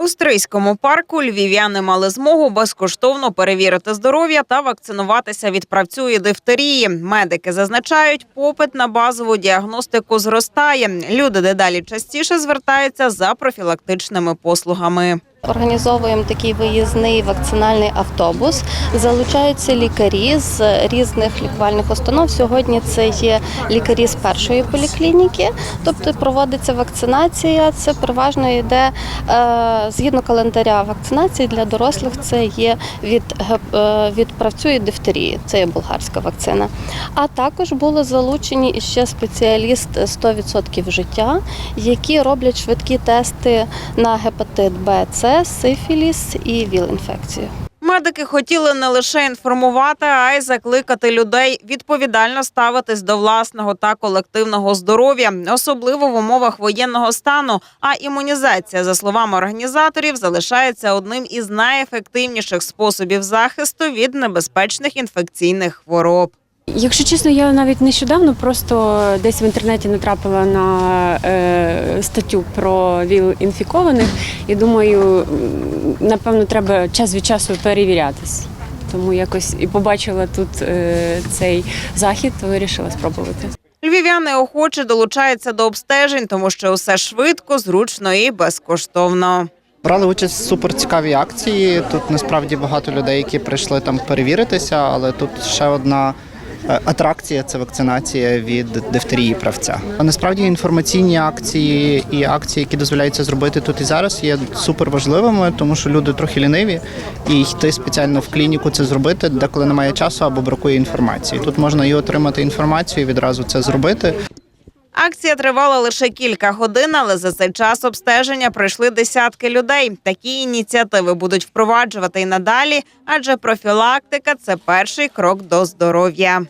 У Стрийському парку львів'яни мали змогу безкоштовно перевірити здоров'я та вакцинуватися від правцю дифтерії. Медики зазначають, попит на базову діагностику зростає. Люди дедалі частіше звертаються за профілактичними послугами. Організовуємо такий виїзний вакцинальний автобус. Залучаються лікарі з різних лікувальних установ. Сьогодні це є лікарі з першої поліклініки, тобто проводиться вакцинація. Це переважно йде е, згідно календаря вакцинації для дорослих. Це є від, е, від правцю дифтерії. Це є болгарська вакцина. А також були залучені іще спеціаліст 100% життя, які роблять швидкі тести на гепатит Б, С, сифіліс і ВІЛ-інфекцію. Медики хотіли не лише інформувати, а й закликати людей відповідально ставитись до власного та колективного здоров'я, особливо в умовах воєнного стану. А імунізація, за словами організаторів, залишається одним із найефективніших способів захисту від небезпечних інфекційних хвороб. Якщо чесно, я навіть нещодавно просто десь в інтернеті натрапила на е, статтю про ВІЛ інфікованих і думаю, напевно, треба час від часу перевірятись. Тому якось і побачила тут е, цей захід, то вирішила спробувати. Львів'яни охоче долучаються до обстежень, тому що усе швидко, зручно і безкоштовно. Брали участь в суперцікавій акції. Тут насправді багато людей, які прийшли там перевіритися, але тут ще одна атракція це вакцинація від дифтерії правця. А насправді інформаційні акції і акції, які дозволяються зробити тут і зараз, є супер важливими, тому що люди трохи ліниві, і йти спеціально в клініку це зробити, деколи немає часу або бракує інформації. Тут можна і отримати інформацію, і відразу це зробити. Акція тривала лише кілька годин, але за цей час обстеження пройшли десятки людей. Такі ініціативи будуть впроваджувати і надалі, адже профілактика це перший крок до здоров'я.